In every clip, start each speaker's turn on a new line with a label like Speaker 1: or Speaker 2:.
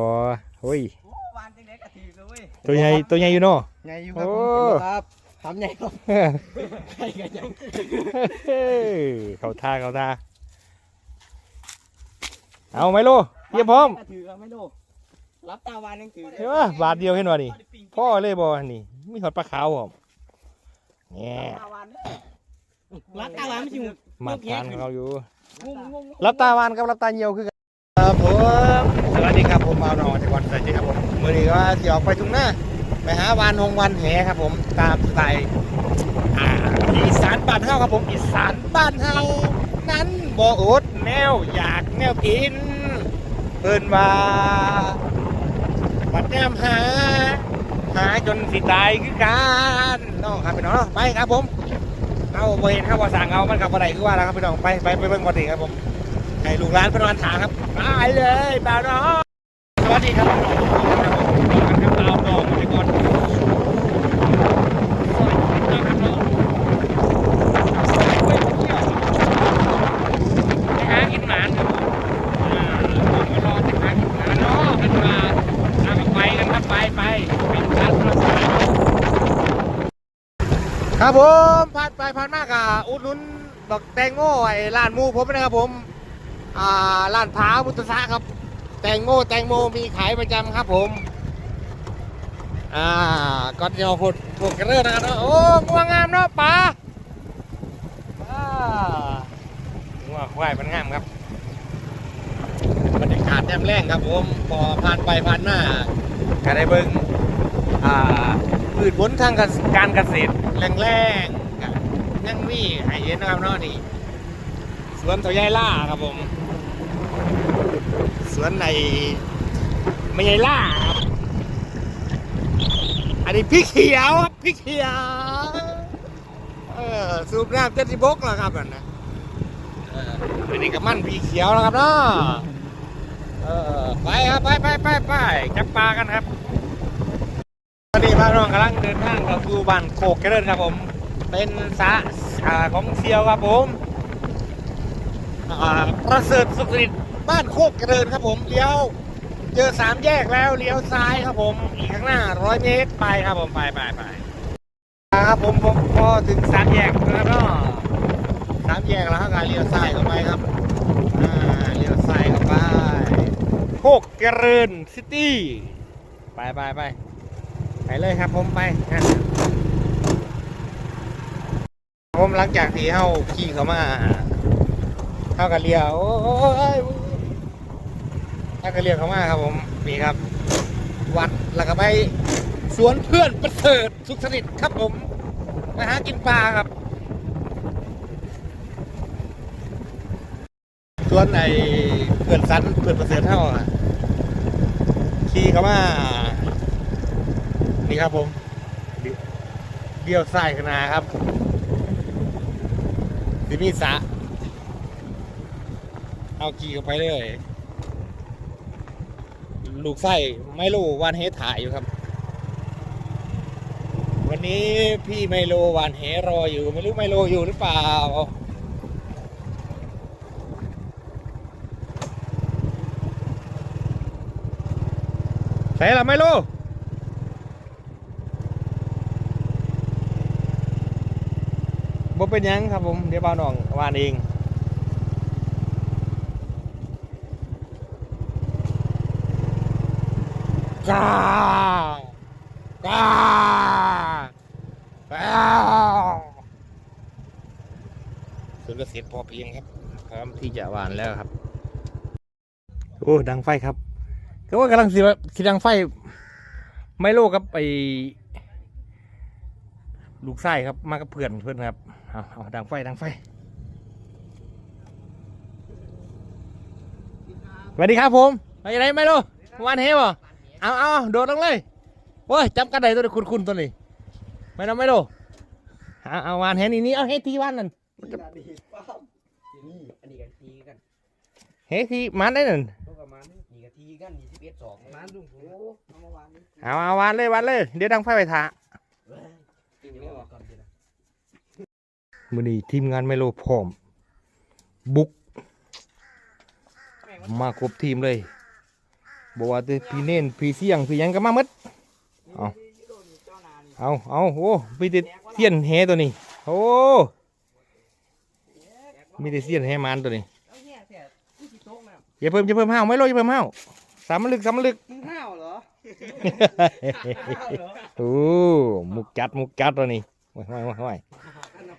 Speaker 1: อ๋อเฮ้ย
Speaker 2: โอ้วานจังเด็กกะถือเลยเว้ย
Speaker 1: ตัวใหญ่ตัวใหญ่อยู่เนาะ
Speaker 2: ใหญ่อยู่ครับ
Speaker 1: โอ้
Speaker 2: ผมครับทำใหญ่ครับใหญ่กันใหญ่
Speaker 1: เฮ้ยเขาท่าเขาท่าเอาไหมลูกเยี่ยมพร้อม
Speaker 2: กะถือครับไม่ดูรับตาวานยังถือ
Speaker 1: เห็นปะบาทเดียวเห็นวะนี่พ่อเลยบอนี่มีหอดปลาขาวผมเนี่ย
Speaker 2: ตาวานรับตาวานไม่ใช่
Speaker 1: มาทานเขาอยู่
Speaker 2: งงงง
Speaker 1: รับตาวานกับรับตาเหี่ยวคือกันครับผมสวัสดีครับ ผมเอาหนอจากวันใส่จครับผมมื่อนี้ก็จะออกไปทุ่งหน้าไปหาวานหงวันแหครับผมตามสไตล์อีสานบ้านเฮาครับผมอีสานบ้านเฮานั้นบ่อดแนวอยากแนวกินเพิ่นว่าบัดแนมหา หาจนสิตายคือกันน้องครับพี่น้องเนาะไปครับผมเอาบ่เห็นครับว่าสั่งเอามันกับอะไรคือว่าแล้วครับพี่น้องไปไปไปเบิ่งก่อนดีครับผมให้ลูกร้านพนักงานถาครับไปเลยบ่าวน้อง วัสดีครับน้องครับผมครับบ่าวน้องมาก่อนไปหากินหมานครับอ่ามารอจะหากินหมานเนาะเป็นมาไปกันครับไปไปครับผมผ่านไปผ่านมากอะอุดนุนดอกแตงโมไอ้ร้านมูผมนะครับผม อ่าร้านพ้าวพุทธะครับ แตงโมแตงโมมีขายประจำครับผม อ่าก็เดี๋ยวพูดพูดกันเรื่อนะครับโอ้งัวงามเนาะป๋าอ่างัวควายมันงามครับบรรยากาศแจ่มแรงครับผมพอผ่านไปผ่านมาก็ได้เบิ่งอ่าพืชผลทางการเกษตรแรงๆก็ยังมีให้เห็นนะครับเนาะนี่สวนตัวใหญ่ล่าครับผม วนในไม่ใหญ่ล่าครับ อันนี้พริกเขียวครับพริกเขียว เออสูบน้ำเจ็ดสิบกแล้วครับนั่นนะอันนี้กับมันพริกเขียวแล้วครับเนาะเออไปครับไปไปไปไปจับปลากันครับตอนนี้พาน้องกำลังเดินทางเข้าสู่บ้านโคกเจริญครับผม เป็นสระอ่าของเซียวครับผมประเสริฐสุขฤทธิ์ บ้านโคกเจริญครับผมเลี้ยว เจอสามแยกแล้วเลี้ยวซ้ายครับผมอีกข้างหน้าร้อยเมตรไปครับผมไปไปไปครับผมผมพอถึงสามแยกแล้วก็สามแยกแล้วครับการเลี้ยวซ้ายเข้าไปครับอ่าเลี้ยวซ้ายเข้าไปโคกเจริญซิตี้ไปไปไปไปเลยครับผมไปผมหลังจากที่เข้าขี่เข้ามาเข้ากันเรียวโอ้ย เข้ากันเรียวเขามาครับผมนี่ครับ วัดแล้วก็ไปสวนเพื่อนประเสริฐสุขสนิทครับผมมาหากินปลาครับสวนไอ้เพื่อนสันเพื่อนประเสริฐเท่าขี่เขามานี่ครับผมเดี๋ยวเดี่ยวซ้ายขนาครับที่มีสะเอาขี่เข้าไปเลย ลูกไส้ไมโลวานเฮถ่ายอยู่ครับ วันนี้พี่ไมโลวานเฮรออยู่ไม่รู้ไมโลอยู่หรือเปล่าใส่ละไมโลบ่เป็นยังครับผมเดี๋ยวบ่าวน้องวานเอง กากากาส่วนเกษตรพอเพียงครับ พร้อมที่จะหวานแล้วครับ โอ้ดังไฟครับก็ว่ากำลังสิว่าสิดังไฟ ไม่โลกับไปลูกไส้ครับ มากับเพื่อนเพื่อนครับเอาเอาดังไฟดังไฟสวัสดีครับผมไปไหนไม่โลวันเฮบ่ เอาเอาโดดลงเลยโอ้ยจับกันได้ตัวนี้คุณคุณตัวนี้ไม่ต้องไม่โดเอาเอาวานเห็นนี่นี่เอาเฮทีวานนั่น
Speaker 2: นี่นะดีป้ามนี่อันนี้กันทีกัน
Speaker 1: เฮทีมันได้นั่น
Speaker 2: พวกประมาณนี้นี่กันทีกันยี่สิบเอ็ดสองประมาณลุงโอ้เอามาวานนี่
Speaker 1: เอาเอาวานเลยวานเลยเดี๋ยวดังไฟไปถ่า
Speaker 2: เว้ยกินไม่ออกก่อนดีนะ
Speaker 1: มือนี้ทีมงานไม่โลพร้อม บุก มาครบทีมเลย บอกว่าแต่พี่เน้นพี่เสี่ยงพี่หยังก็มาหมดเอาเอาเอาโอ้มีแต่เสี้ยนแหตัวนี้โอ้มีแต่เสี้ยนแหมันตัวนี้
Speaker 2: เอาแง่แท้กูสิโต๊ะมา
Speaker 1: อย่าเพิ่มอย่าเพิ่มห้าวไม่โลอย่าเพิ่มห้าวสามมันลึกสามมันลึก
Speaker 2: มึงห้าวเหรอห้าวเหรอ
Speaker 1: โอ้มุกจัดมุกจัดตัวนี้โอ้ยโอ้ยโอ้ยโอ้ย
Speaker 2: อันนั้น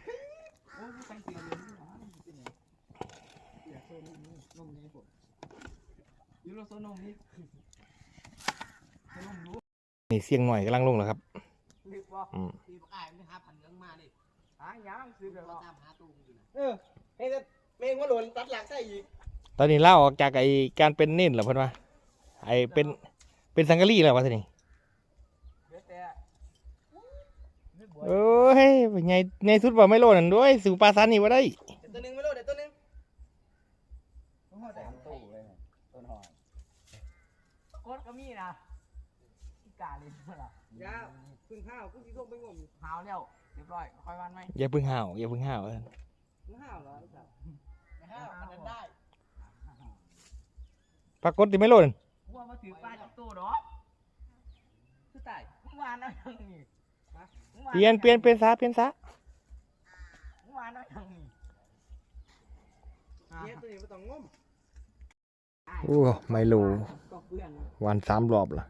Speaker 2: โอ้กูไปเสียเลยนี่หว่าเสียโซนมนี่นมนี่ผมอยู่โลโซนมนี่โซนมรู้
Speaker 1: นี่เสียงหน่อยกำลังลงแล้วครับ
Speaker 2: นึกว่า
Speaker 1: อืม
Speaker 2: ตีบอกอ้ายมันหาพันเรื่องมาดิหาหยังซื้อแบบว่าตามหาตู้มึงอยู่นะเออเฮ้ยแต่เมงว่าหล่นตัดหลักใส่อีก
Speaker 1: ตอนนี้เล่าออกจากไอการเป็นเน้นแล้วเพิ่นว่าไอเป็นเป็นสังกะรีแล้ววะทีนี้
Speaker 2: เดี๋ยวแต่นึกบ่อย
Speaker 1: โอ้ยไงไงสุดว่าไม่โลนั่นด้วยสู่ปลาซันนี่ว่าได้
Speaker 2: เดี๋ยวตัวหนึงไม่รู้เดี๋ยวตัวหนึงสามตู้เลยต้นหอย โคตรก็มีนะ ที่กาเลยเมื่อไหร่ยาพึ่งห้าวกูสิส่งไปงมห้าวแล้วเรียบร้อยค่อยวันไหม
Speaker 1: อย่าเพึ่งห้าวอย่าเพึ่งห้าวเอิ้น
Speaker 2: มึงห้าวเหรอไอ้สัสไม่ห้าวมันได้
Speaker 1: ปรากฏที่ไม่โลนั่น
Speaker 2: กูว่ามาถือปลาจากตู้ดอกคือตายเมื่อวานเอาอย่างนี้ฮะมื่อวา
Speaker 1: เปลี่ยนเปลี่ยนเปลี่ยนซะเปลี่ยนซะ
Speaker 2: เมื่อวานเอาอย่างนี้เนี่ยตัวนี้ไม่ต้องงม
Speaker 1: โอ้ไม่โล
Speaker 2: ก็เพื่อน
Speaker 1: วันสามรอบละ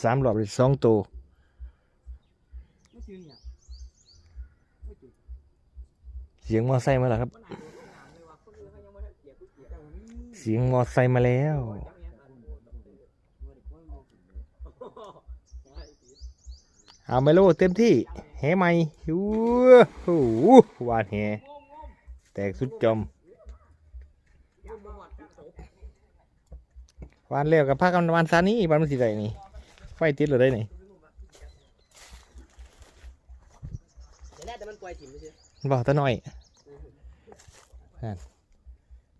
Speaker 1: สามรอบเลยสองตัว
Speaker 2: เสี
Speaker 1: ยงมอไซค์มาแล้วครับ
Speaker 2: เสี
Speaker 1: ยงมอไซค์มาแล้วเอาเมโลเต็มที่แหไหมยูหูวานแหแตกสุดจมวานเร็วกับภาคกำนวานซานี่บ้านมันสีใดนี่ ฟติดหรือได้นี่
Speaker 2: เดี๋ยวแรกแต่มันปล่อยถิ่มไม่ใช่
Speaker 1: บอกตาหน่อยนั่น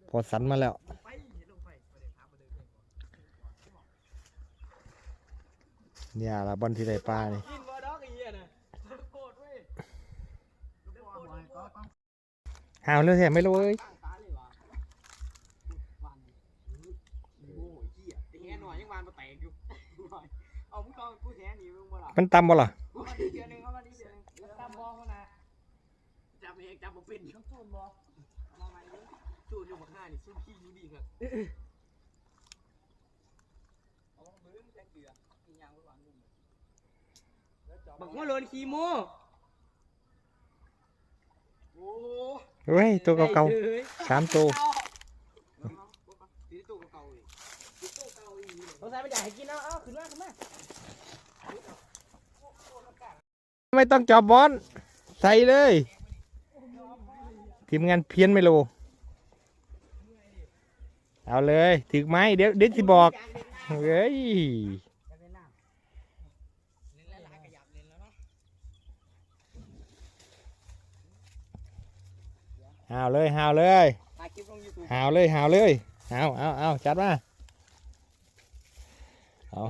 Speaker 1: พอสันมาแล้ว
Speaker 2: ไปลงไปไปเดี๋ยวพามาเดินเล่นก่อน
Speaker 1: เนี่ยละบอลที่ได้ปลานี่
Speaker 2: กินบ่ดอกไอ้เหี้ยน่ะโกรธเว้ยลูกบอลบอลก็ต้อง
Speaker 1: หาวเลยแท้ไม่รู้เอ้ย
Speaker 2: ตั้งตาเลยวะวันโอ้ยเหี้ยไอ้แง่หน่อยยังวานมาแตกอยู่ เอามึงเข้ากูแท้หนีมึงบ่ล่ะ
Speaker 1: มันตำบ่ล่ะ
Speaker 2: กูมาดีเดือนหนึงเข้ามาดีเดือนหนึงแล้วตามบอลเขานะจับเองจับบ่เป็นต้องสู้บอลมาใหม่ดิสู้อยู่บักห้านี่สู้ขี้อยู่ดีครับเอาเบิ้งแจ้งเดือกินยางไว้วางนุ่มบักว่าโลนขี้โม่โอ้
Speaker 1: เฮ้ยตัวเก่าๆสามตัว
Speaker 2: ตีตู้เก่าๆอีกตีตู้เก่าอีก สงสัยไม่อยากให้กินแล้วเอ้าขึ้นมาขึ้นมา
Speaker 1: ไม่ต้องจอบบอลใส่เลย ทีมงานเพี้ยนไม่โลเอาเลยถึกไหมเดี๋ยวเดี๋ยวสิบอกเฮ้ย
Speaker 2: อยากเล่นน้ำเล่นหายๆก็อยากเล่นแล้วเนาะ
Speaker 1: หาวเลยหาวเลยหาวเลยหาวเลยเอาเอาเอาจัดมาเอา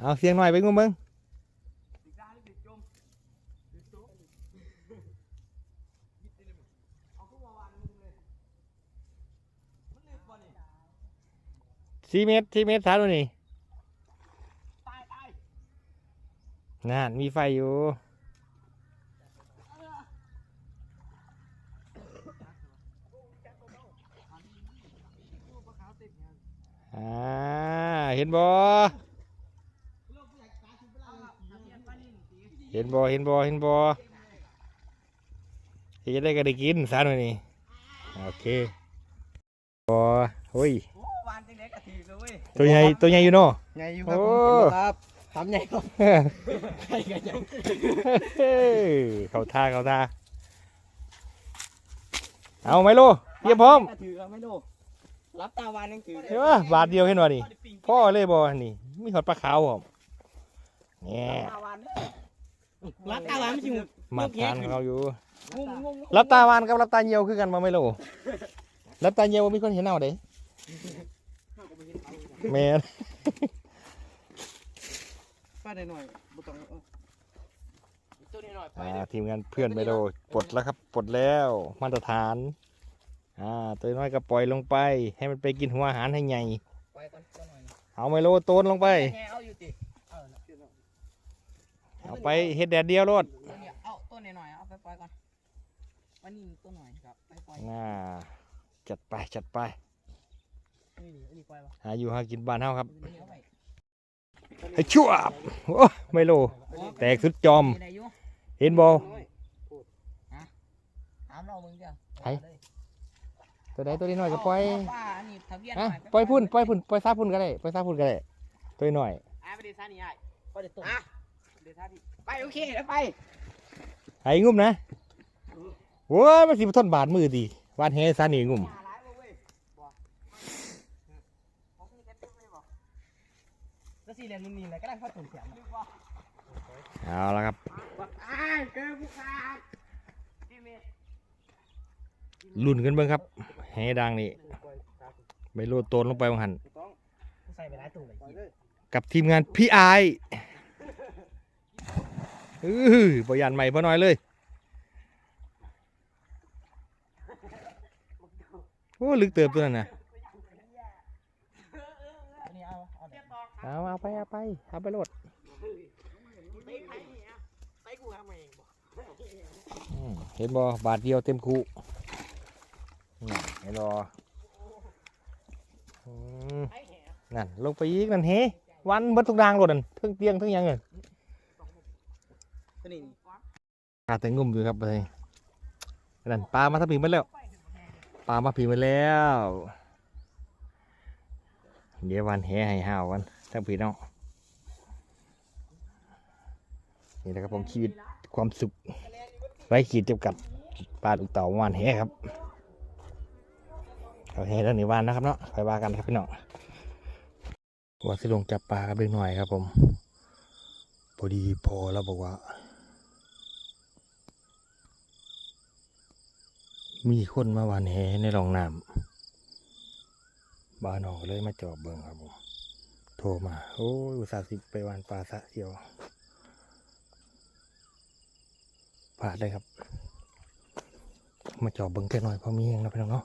Speaker 1: เอาเสียงหน่อยไปงุ้มมึง
Speaker 2: ติดได้หรือติดจมติดจมเอาขึ้นมาวางมึงเลยมันลึกกว่านี่
Speaker 1: สี่เมตรสี่เมตรสามตัวนี่
Speaker 2: ตายตาย
Speaker 1: นั่นมีไฟอยู่
Speaker 2: ตู้ปลาขาวติดเนี่ย
Speaker 1: อ่าเห็นบ่
Speaker 2: ลูกผู้ใหญ่ตายถึงเวลาเลยทำเนียนปลานิ่มตี
Speaker 1: เห็นบ่เห็นบ่เห็นบ่เฮ็ดได้ก็ได้กินสามตัวนี่โอเคบ่โอ้ย ตัวใหญ่ตัวใหญ่อยู่เนาะ
Speaker 2: ใหญ่อยู่
Speaker 1: โอ้
Speaker 2: ครับทำใหญ่ก็ใหญ่กันใหญ่
Speaker 1: เฮ้ยเขาท่าเขาท่าเอาไหมลูกเยี่ยมพร้อม
Speaker 2: ถือแล้วไม่ดูรับตาวานยังถือ
Speaker 1: เห็นปะบาทเดียวเห็นบ่นี่พ่อเลยบ่นี่มีหอดปลาขาวผมเนี่ย
Speaker 2: ตาวานรับตาวานไม่ใช่
Speaker 1: มาทานเขาอยู่
Speaker 2: งงงง
Speaker 1: รับตาวานกับรับตาเหี่ยวคือกันมาไม่รู้รับตาเหี่ยวบ่มีคนเห็นเอาเด้ แม่น
Speaker 2: ป้าได้หน่อยบุตรตัวนี้หน่อยไป
Speaker 1: อ่าทีมงานเพื่อนไม่รู้ปลดแล้วครับปลดแล้วมาตรฐานอ่าตัวน้อยก็ปล่อยลงไป ให้มันไปกินหัวอาหารให้ใหญ่
Speaker 2: ไปก่อนตัวหน่อย
Speaker 1: เอาไมโลโตนลงไป
Speaker 2: แง่เอาอยู่ติเออน่ะ
Speaker 1: เอาไปเฮ็ดแดดเดียวโลด
Speaker 2: ตัวเนี้ยเอาตัวหน่อยๆเอาไปปล่อยก่อนวันนี้ตัวหน่อยครับไปปล่อย
Speaker 1: น่าจัดไปจัดไป หาอยู่หากินบ้านเฮาครับ
Speaker 2: ตัวนี้เอาไป
Speaker 1: ไอ้ชั่วบโอ้ไมโล แตกสุดจอม
Speaker 2: ได้อยู่
Speaker 1: เห็นบ่
Speaker 2: ถามเรามึงจ้ะ
Speaker 1: ไผตัวใดตัวนี้น้อยก็ปล่อย
Speaker 2: ป้าอันนี้ทะเบียน
Speaker 1: ฮะ
Speaker 2: หน่
Speaker 1: ปล่อยพุ่นปล่อยพุ่นปล่อยซาพุ่นก็ได้ปล่อยซาพุ่นก็ได้ ตัวน้อย
Speaker 2: อะไปเดซ่านี่ไอ้ไปเดตัวอะเดซ่าที่ไปโอเคแล้วไป
Speaker 1: ไอ้งุ่มนะโว้ยมันสิมาทนบาดมือดีวานแฮซานี่งุ่ม
Speaker 2: หาร้ายบ่เว้ยบ่ของนี่กันเต็มเลยบ่ แล้วสี่เหลี่ยมนี่นี่แหละก็ได้พอถึงเสียงบ่
Speaker 1: เอาละครับ
Speaker 2: บักอ้ายเจอผู้ขาดพี่เมย์
Speaker 1: ลุ่นกันเบิ่งครับแฮดังนี่ไมโลโตนลงไปบางหัน
Speaker 2: ใส่ไปหลายตู้เลยกิน
Speaker 1: กับทีมงานพี่ไอายอือบยันใหม่พอน้อยเลยโอ้ลึกเติบตัวนั้นนะ
Speaker 2: อันนี้เอาเอา เอา
Speaker 1: เอาไปเอาไปเอาไปโหลด
Speaker 2: เห็
Speaker 1: นบ่บาทเดียวเต็มคูเห็นบ่อนั่นลงไปอีกนั่นเฮวันเบิดทุกดางโหลดนั่นทั้งเตียงทั้งยังเลย
Speaker 2: ตัวนี้
Speaker 1: อาแต่งุ่มอยู่ครับเลยนั่นปลามาทับผีมาแล้วปลามาผีมาแล้ว เดี๋ยววันแห่ให้ห้าวกัน ทั้งผีน้องนี่แหละครับผมชีวิตความสุขไร้ขีดจำกัดปลาลูกเต่าวันแห่ครับเอาแห่แล้วหนีวันนะครับเนาะไปว่ากันครับพี่น้องว่าสิลงจับปลากับเด็กหน่อยครับ ผมพอดีพอแล้วบอกว่า มีคนมาวานแหในรองน้ำบ้านนองก็เลยมาจอบเบิ่งครับผม โทรมา โอ้ยอุตส่าห์สิไปวานปลาสะเดียวผ่านเลยครับ มาจอบเบิ้งแค่หน่อยเพอมีเองนะพี่น้องเนาะ